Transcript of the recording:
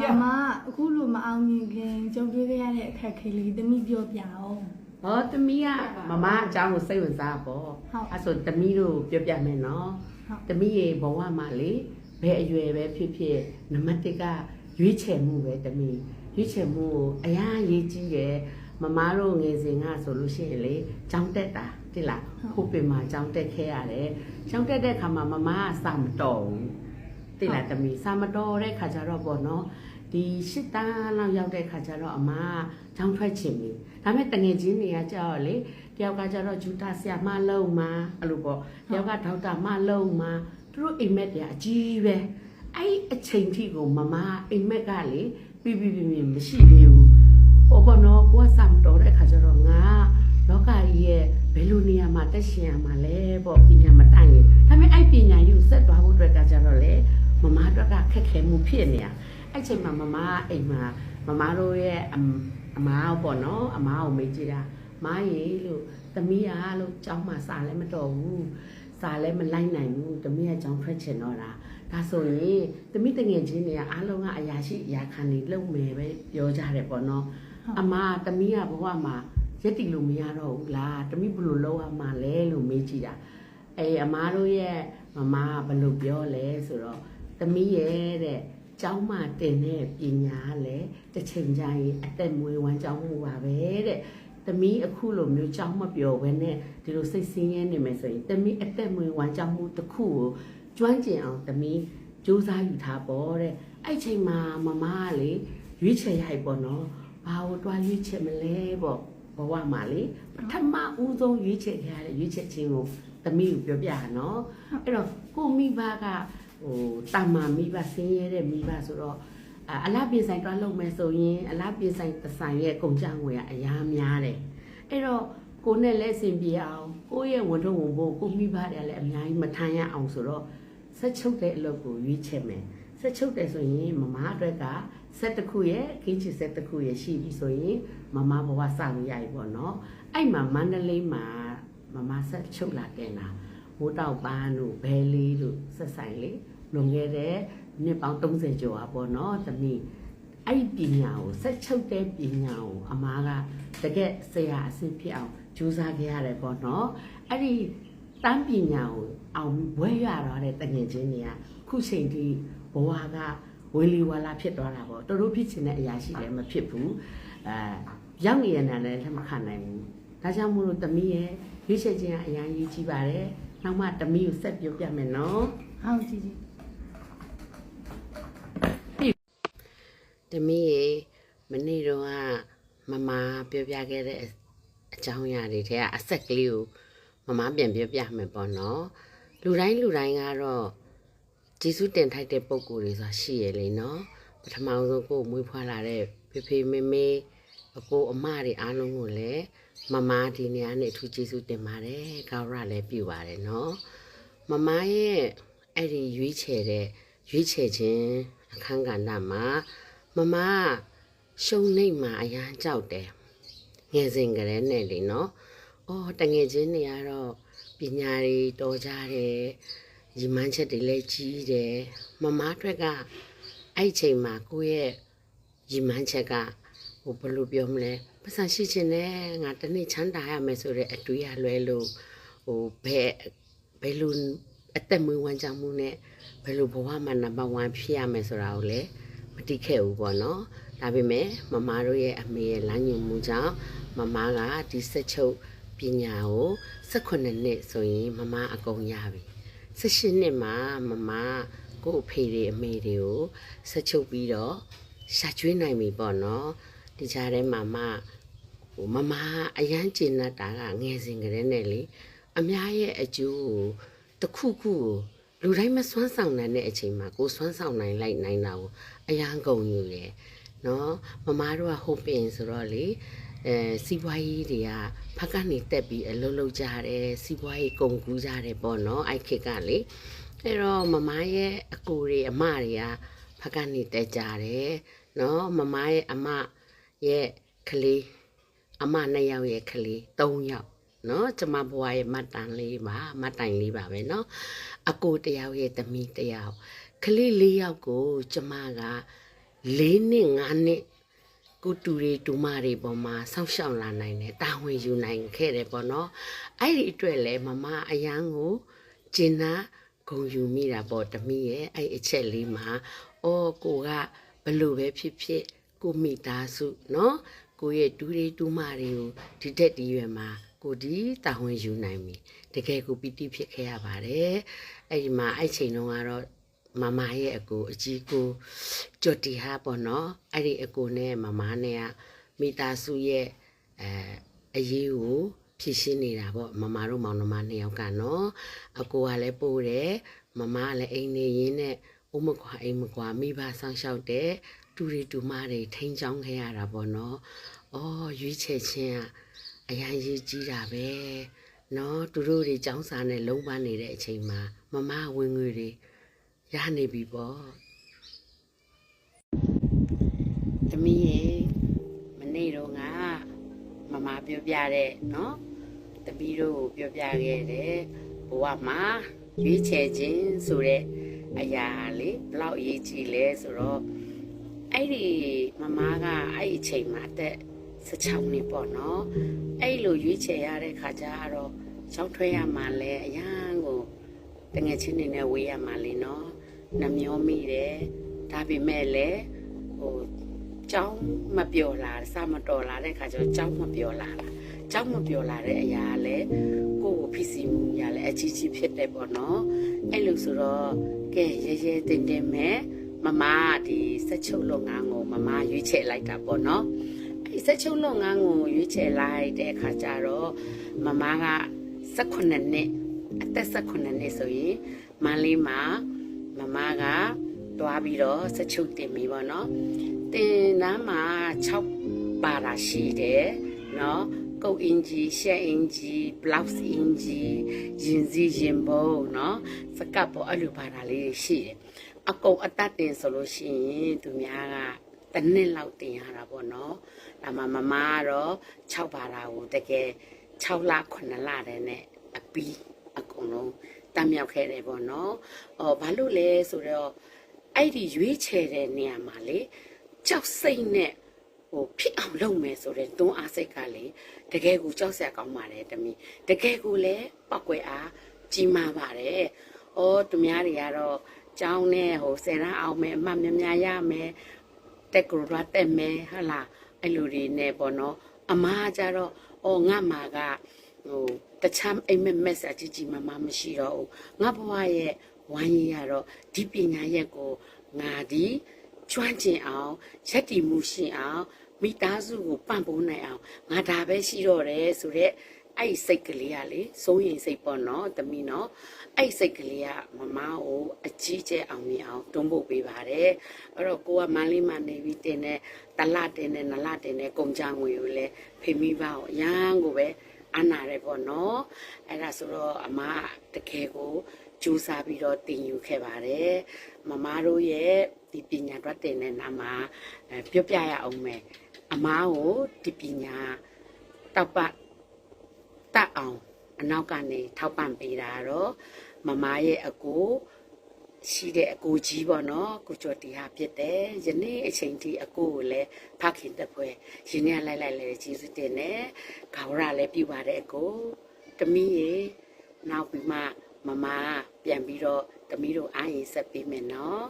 မမအခုလိုမအောင်မြင်ခင်ကြုံတွေ့ခဲ့ရတဲ့အခက်အခဲလေးသမီးပြောပြအောင်ဟောသမီးကမမအကြောင်းကိုစိတ်ဝင်စားပေါ့ဟုတ်အဲ့ဆိုသမီးတို့ပြောပြမယ်နော်ဟုတ်သမီးရေဘဝမှာလေဘယ်အရွယ်ပဲဖြစ်ဖြစ်နံပါတ်1ကရွေးချယ်မှုပဲသမီးရွေးချယ်မှုကိုအများကြီးကြီးတယ်မမတို့ငယ်စဉ်ကဆိုလို့ရှိရင်လေကြောင်းတက်တာတိလားဟုတ်ပင်မှာကြောင်းတက်ခဲ့ရတယ်ကြောင်းတက်တဲ့ခါမှာမမကစာမတော်ဘူး တိလားသမီးစာမတော်တဲ့ခါကျတော့ပေါ့နော်ဒီရှစ်တန်းလောက်ရောက်တဲ့ခါကျတော့အမကကြောင်းထွက်ချင်ပြီဒါပေမဲ့တငယ်ချင်းတွေကကြောက်လေတယောက်ကကျတော့ဂျူတာဆရာမလုံးမှာအဲ့လိုပေါ့တယောက်ကဒေါက်တာမလုံးမှာသူတို့အိမ်မက်တွေကအကြီးပဲအဲ့ဒီအချိန်ထိကိုမမအိမ်မက်ကလေပြပြပြပြမရှိသေးဘူးဟောဘောနော်ကိုကစံတော်တဲ့ခါကျတော့ငါလောကကြီးရဲ့ဘယ်လိုနေရာမှာတက်ရှင်ရမှာလဲပေါ့ပညာမတိုင်ရင်ဒါပေမဲ့အဲ့ပညာကြီးကိုဆက်သွားဖို့အတွက်ကကျတော့လေ မမအတွက်ကခက်ခဲမှုဖြစ်နေတာအဲ့ချိန်မှာမမကအိမ်မှာမမတို့ရဲ့အမအမားပေါ့နော်အမားကိုမေးကြည့်တာမားရေလို့သမီးအားလို့ကြောင်းမှစာလည်းမတော်ဘူးစာလည်းမလိုက်နိုင်ဘူးတမီးကကြောင်းထွက်ချင်တော့တာဒါဆိုရင်တမီးတငယ်ချင်းတွေကအားလုံးကအရာရှိအရာခံနေလုံမယ်ပဲပြောကြတယ်ပေါ့နော်အမကတမီးကဘဝမှာရက်တီလို့မရတော့ဘူးလားတမီးဘယ်လိုလုပ်ရမှာလဲလို့မေးကြည့်တာအေးအမားတို့ရဲ့မမကဘယ်လိုပြောလဲဆိုတော့ တမီးရဲ့တဲ့ကျောင်းမှာတင်တဲ့ပညာကလည်းတစ်ချိန်ကျရင်အသက်မွေးဝမ်းကျောင်းမှုပါပဲတဲ့သမီးအခုလိုမျိုးကြောင်းမပြောဘဲနဲ့ဒီလိုစိတ်ဆင်းရဲနေမယ်ဆိုရင်သမီးအသက်မွေးဝမ်းကြောင်းမှုတစ်ခုကိုကျွမ်းကျင်အောင်သမီးစူးစမ်းယူထားပေါ့တဲ့အဲ့ချိန်မှာမမကလေရွေးချယ်ရိုက်ပေါ့နော်ဘာလို့တွားရွေးချယ်မလဲပေါ့ဘဝမှာလေပထမဦးဆုံးရွေးချယ်ခဲ့ရတဲ့ရွေးချယ်ခြင်းကိုသမီးကိုပြောပြရနော်အဲ့တော့ကိုမိဘက ဟိုတာမာမိဘဆင်းရဲတဲ့မိဘဆိုတော့အာအလားပြေဆိုင်တွားလုပ်မယ်ဆိုရင်အလားပြေဆိုင်တစ်ဆိုင်ရဲ့ကုန်ကြငွေကအများများတယ်အဲ့တော့ကိုနဲ့လည်းအဆင်ပြေအောင်ကိုရဲ့ဝန်ထုံဝန်ဖို့ကိုမိဘတွေကလည်းအများကြီးမထမ်းရအောင်ဆိုတော့ဆက်ချုပ်တဲ့အလုပ်ကိုရွေးချယ်မယ်ဆက်ချုပ်တယ်ဆိုရင်မမအတွက်ကဆက်တစ်ခုရဲ့ခင်းချစ်ဆက်တစ်ခုရဲ့ရှိပြီဆိုရင်မမဘဝစလို့ရပြီပေါ့နော်အဲ့မှာမန္တလေးမှာမမဆက်ချုပ်လာတင်တာ မိုးတောက်ပန်းတို့ဘဲလေးတို့ဆက်ဆိုင်လေးလွန်ခဲ့တဲ့နှစ်ပေါင်း30ကျော်อ่ะပေါ့နော်သမီးအဲ့ဒီပညာကိုဆက်ချုပ်တဲ့ပညာကိုအမားကတကယ်ဆရာအစစ်ဖြစ်အောင်ကြိုးစားခဲ့ရတယ်ပေါ့နော်အဲ့ဒီတန်းပညာကိုအောင်ဘွဲရတော့တဲ့တငယ်ချင်းတွေကခုချိန်ထိဘဝကဝေလီဝါလာဖြစ်သွားတာပေါ့သူတို့ဖြစ်ချင်တဲ့အရာရှိလည်းမဖြစ်ဘူးအဲရောက်နေရတဲ့လည်းလက်မခံနိုင်ဘူးဒါကြောင့်မို့လို့သမီးရဲ့ရွေးချယ်ခြင်းကအရင်ကြီးကြီးပါတယ် နောက်မှသမီးကိုဆက်ပြောပြမယ်နော်ဟုတ်ကြည့်ကြည့်တမီးရေမနေ့တော့ကမမပြောပြခဲ့တဲ့အကြောင်းအရာတွေထဲကအဆက်ကလေးကိုမမပြန်ပြောပြမယ်ပေါ့နော်လူတိုင်းလူတိုင်းကတော့ဂျေစုတင်ထိုက်တဲ့ပုံကိုယ်တွေဆိုတာရှိရလေနော်ပထမဆုံးကိုယ်မွေးဖွားလာတဲ့ဖေဖေမေမေအကိုအမတွေအားလုံးကိုလည်း မမဒီနေရာနဲ့အထူးကျေးဇူးတင်ပါတယ်ကောင်းရလည်းပြုပါတယ်နော်မမရဲ့အဲ့ဒီရွေးချယ်တဲ့ရွေးချယ်ခြင်းအခန်းကဏ္ဍမှာမမကရှုံနေမှာအရန်ကြောက်တယ်ငယ်စဉ်ကလေးနဲ့လေနော်။အော်တငယ်ချင်းတွေကတော့ပညာတွေတော်ကြတယ်။ရီမန်းချက်တွေလည်းကြီးတယ်။မမအတွက်ကအဲ့ချိန်မှာကိုယ့်ရဲ့ရီမန်းချက်ကဟိုဘယ်လိုပြောမလဲ ပတ်စံရှိချင်တယ်ငါတစ်နေ့ချမ်းသာရမယ်ဆိုတဲ့အတွေးရလွဲလို့ဟိုဘယ်ဘယ်လိုအသက်မွေးဝမ်းကြောင်းမှုနဲ့ဘယ်လိုဘဝမှာနံပါတ်1ဖြစ်ရမယ်ဆိုတာကိုလည်းမတိခဲ့ဘူးပေါ့နော်ဒါပေမဲ့မမတို့ရဲ့အမေရဲ့လမ်းညွှန်မှုကြောင့်မမကဒီဆက်ချုပ်ပညာကို18နှစ်ဆိုရင်မမအကုန်ရပြီ18နှစ်မှာမမကို့အဖေတွေအမေတွေကိုဆက်ချုပ်ပြီးတော့ရှာကျွေးနိုင်ပြီပေါ့နော်ဒီကြားထဲမှာမ ဟိုမမအရန်ကျင်တတ်တာကငယ်စဉ်ကလေးနဲ့လေအများရဲ့အကျိုးကိုတစ်ခုခုကိုလူတိုင်းမစွမ်းဆောင်နိုင်တဲ့အချိန်မှာကိုယ်စွမ်းဆောင်နိုင်လိုက်နိုင်တာကိုအရန်ကုန်ယူတယ်နော်မမတို့ကဟုတ်ပင်ဆိုတော့လေအဲစီးပွားရေးတွေကဖက်ကနေတက်ပြီးအလုပ်လုပ်ကြတယ်စီးပွားရေးကုန်ကူးကြတယ်ပေါ့နော်အဲ့ခေတ်ကလေအဲ့တော့မမရဲ့အကိုတွေအမတွေကဖက်ကနေတက်ကြတယ်နော်မမရဲ့အမရဲ့ကလေး အမနှစ်ယောက်ရဲ့ကလေး၃ယောက်နော်ကျမဘွားရဲ့မတ်တန်လေးပါမတ်တိုင်လေးပါပဲနော်အကိုတစ်ယောက်ရဲ့သမီးတစ်ယောက် ကလေးလေးယောက်ကိုကျမက ၄နှစ်၅နှစ်ကိုတူတွေတူမတွေပေါ်မှာဆောက်ရှောက်လာနိုင်တယ်တာဝန်ယူနိုင်ခဲ့တယ်ပေါ့နော်အဲ့ဒီအတွက်လဲမမအရန်ကိုကျင်နာဂုံယူမိတာပေါ့တမီးရဲ့အဲ့အချက်လေးမှာအော်ကိုကဘလို့ပဲဖြစ်ဖြစ်ကိုမိသားစုเนาะ ကိုရဲ့တူတွေတူမတွေကိုဒီတက်ဒီရွယ်မှာကိုဒီတာဝန်ယူနိုင်ပြီတကယ်ကိုပီတိဖြစ်ခဲ့ရပါတယ်အဲ့ဒီမှာအဲ့ချိန်တုန်းကတော့မမရဲ့အကိုအကြီးကိုကြွတီဟာပေါ့နော်အဲ့ဒီအကိုနဲ့မမနဲ့ကမိသားစုရဲ့အဲအရေးကိုဖြည့်ရှင်းနေတာပေါ့မမတို့မောင်နှမနှစ်ယောက်ကနော်အကိုကလည်းပို့တယ်မမကလည်းအိမ်နေရင်းနဲ့ဥမကွာအိမ်မကွာမိဘဆောင်ရှောက်တဲ့ တူတွေတူမတွေထိန်းချောင်းခဲ့ရတာပေါ့နော်အော်ရွေးချယ်ခြင်းကအရန်ရေးကြီးတာပဲနော်သူတို့တွေចောင်းစာနဲ့လုံးပန်းနေတဲ့အချိန်မှာမမဝင်ငွေတွေရနေပြီပေါ့သမီးရေမနေ့တော့ငါမမပြောပြတဲ့နော်သမီးတို့ကိုပြောပြခဲ့တယ်ဘဝမှာရွေးချယ်ခြင်းဆိုတဲ့အရာလေဘလောက်အရေးကြီးလဲဆိုတော့ အဲ့ဒီမမကအဲ့ဒီအချိန်မှာအသက်16နှစ်ပေါ့နော်အဲ့လိုရွေးချယ်ရတဲ့ခါကျတော့ချောင်းထွဲရမှလဲအရန်ကိုတငယ်ချင်းနေနဲ့ဝေးရမှလေနော်နှမျောမိတယ်ဒါပေမဲ့လည်းဟိုကြောင်းမပြော်လာစမတော်လာတဲ့ခါကျတော့ကြောင်းမပြော်လာတာကြောင်းမပြော်လာတဲ့အရာကလည်းကိုယ့်ကိုဖြစ်စီမှုရလည်းအကြီးကြီးဖြစ်တယ်ပေါ့နော်အဲ့လိုဆိုတော့ကဲရဲရဲတင်းတင်းမဲ့ မမဒီစက်ချုပ်လုပ်ငန်းကိုမမရွေးချယ်လိုက်တာပေါ့နော်အဲ့စက်ချုပ်လုပ်ငန်းကိုရွေးချယ်လိုက်တဲ့အခါကျတော့မမက18နှစ်အသက်18နှစ်ဆိုရင်မန္တလေးမှာမမကတွားပြီးတော့စချုပ်တင်ပြီပေါ့နော်တင်နားမှာ6ပါတာရှိတယ်နော်ကုတ်အင်ဂျီရှက်အင်ဂျီဘလောက်စ်အင်ဂျီရင်စီရင်ဘုံနော်စကပ်ပေါ်အဲ့လိုပါတာလေးတွေရှိတယ် အကုန်အတတ်တင်ဆိုလို့ရှိရင်သူများကတစ်နှစ်လောက်တင်ရတာပေါ့နော်ဒါမှမမကတော့6ပါတာကိုတကယ်6လ9လတဲ့နဲ့အပီးအကုန်လုံးတမ်းမြောက်ခဲ့တယ်ပေါ့နော်။အော်ဘာလို့လဲဆိုတော့အဲ့ဒီရွေးချယ်တဲ့နေရာမှာလေကြောက်စိတ်နဲ့ဟိုဖြစ်အောင်လုပ်မယ်ဆိုတဲ့တွန်းအားစိတ်ကလေတကယ်ကိုကြောက်စရာကောင်းပါတယ်တမီးတကယ်ကိုလည်းပောက်ွယ်အားကြီးမားပါတယ်။အော်သူများတွေကတော့ ကျောင်းနဲ့ဟိုဆယ်ရန်အောင်မယ်အမှတ်များများရမယ်တက်ကြရတက်မယ်ဟာလားအဲ့လိုတွေနဲ့ပေါ့နော်အမားကြတော့အော်ငါမာကဟိုတခြားအိမ်မက်မက်စာကြီးကြီးမမမရှိတော့ဘူးငါဘဝရဲ့ဝိုင်းရရတော့ဒီပညာရက်ကိုငါဒီကျွမ်းကျင်အောင်ရက်တည်မှုရှိအောင်မိသားစုကိုပံ့ပိုးနိုင်အောင်ငါဒါပဲရှိတော့တယ်ဆိုတော့ အဲ့ဒီစိတ်ကလေးကလေစိုးရင်စိတ်ပေါ့နော်တမီနော်အဲ့ဒီစိတ်ကလေးကမမကိုအကြီးကျယ်အောင်မြင်အောင်တွန်းပို့ပေးပါတယ်အဲ့တော့ကိုကမန်းလေးမှနေပြီးတင်တဲ့တလတင်တဲ့နလတင်တဲ့ကုန်ကြငွေကိုလည်းဖေမိပါအောင်အရန်ကိုပဲအနာရဲပေါ့နော်အဲ့ဒါဆိုတော့အမတကယ်ကိုကြိုးစားပြီးတော့တင်ယူခဲ့ပါတယ်မမတို့ရဲ့ဒီပညာတွတ်တင်တဲ့နာမှာအဲပြောပြရအောင်မယ်အမားကိုဒီပညာတောက်ပတ် တတ်အောင်အနောက်ကနေထောက်ပံ့ပေးတာတော့မမရဲ့အကိုရှိတဲ့အကိုကြီးပေါ့နော်ကိုကျော်တီဟာဖြစ်တယ်ယနေ့အချိန်ထိအကိုကိုလည်းဖခင်တက်ပွဲရင်းနဲ့လိုက်လိုက်လဲကျေးဇူးတင်တယ်ဂါဝရလည်းပြုပါတယ်အကိုတမီးရေနောက်ပြီးမှမမပြန်ပြီးတော့တမီးတို့အားရင်ဆက်ပေးမယ်နော်